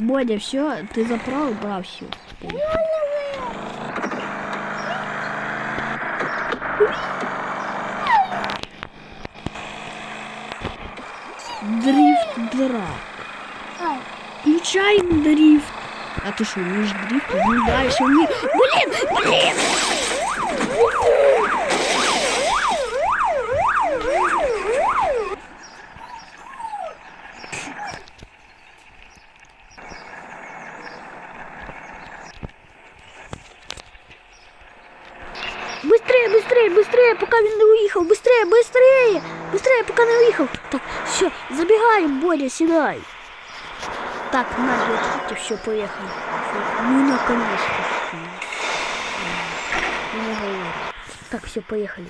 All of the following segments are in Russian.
Бодя, все, ты заправил, да, все. Дрифт драк. Ай, Включаем дрифт. А ты что, умеешь дрифт? Ну да, еще не... Блин, блин! Быстрее, быстрее, быстрее, пока він не уїхав. Быстрее, быстрее, быстрее, пока не уїхав. Так, все, забегаем, Боря, сідай. Так, надо открыть, все, поехали. Ну, наконец-то. Не говорю. Так, все, поехали.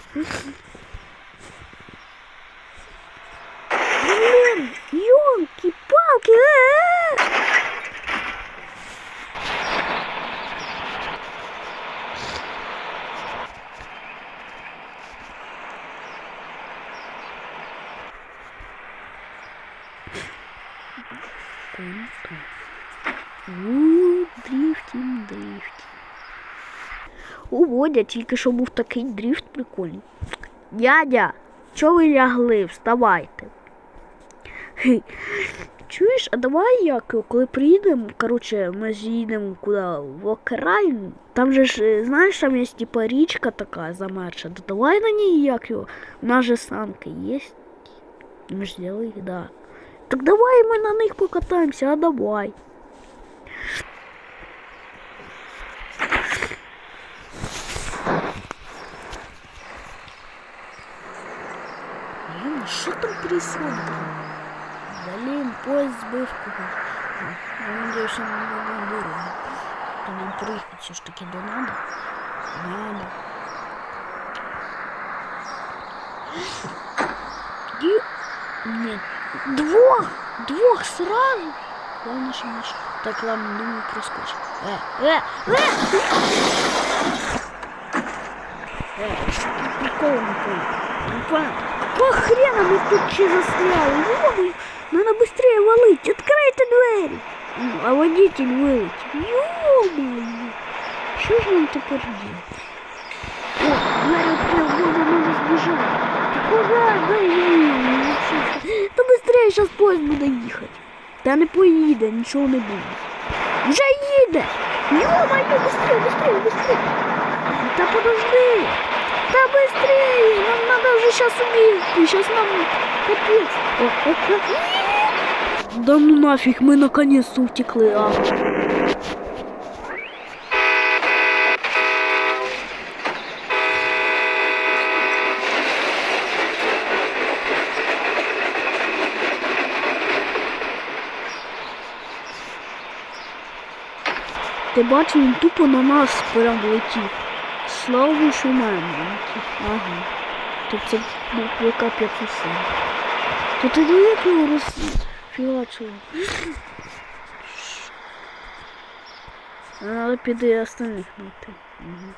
Блин, елки-палки, Э-э! Круто. У, дрифтим, дрифтим. У Водя тільки що був такий дрифт прикольний. Дядя, чого ви лягли? Вставайте. Чуєш, а давай як, коли приїдемо, коротше, ми з'їдемо куди в окраїн, там же ж, знаєш, там є типа річка така замерша, то давай на ній як його, у нас же санки є. Ми ж взяли їх, да. Так давай ми на них покатаємося, а давай. Блин, что там происходит? Блин, поезд сбив когось. Я надеюсь, що не. То нам приїхати все ж таки до надо. Надо. Нет. Двух! Двух сразу! Главное, что не... Так, ладно, думаю, проскочим. Э, э, э! Э, тут прикол не понял? Хрена мы тут че застряли? Ё-моё, надо быстрее валить. Откройте двери. М, А водитель вылетел. Ё-моё. Что же нам теперь делать? О, дверь открыл, можно, надо сбежать. Куда? Да я Та быстрее, сейчас поезд буде їхати. Та не поїде, нічого не буде. Вже їде! Ё-моё, быстрее, быстрее, быстрее! Та подожди! Да быстрее! Нам надо уже сейчас убить! Сейчас нам капец! О, о, о. Да ну нафиг, мы наконец-то утекли, а. Ти бачив, він тупо на нас прям влетів. Слава що. Ага. Тобто це був плакап як усе. То ти далеко його розфілачило. Але піде і остальних мати. Угу.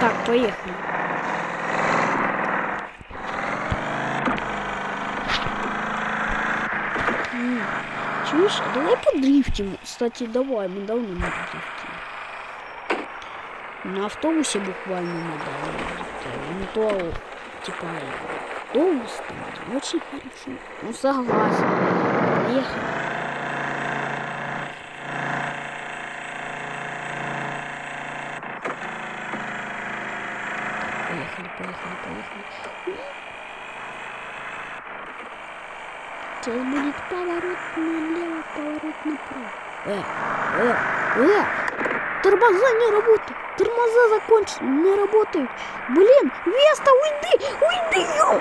Так, поехали. А давай подрифтим. Кстати, давай, мы давно не дрифтим. На автобусе буквально недавно дрифтили. Не то, типа, автобус там, очень хорошо. Ну, согласен. Ехали. Поехали, поехали, поехали. Сейчас будет поворот налево, поворот направо. Э, э, э! Тормоза не работают! Тормоза закончились, не работают! Блин, Веста, уйди! Уйди! Ё!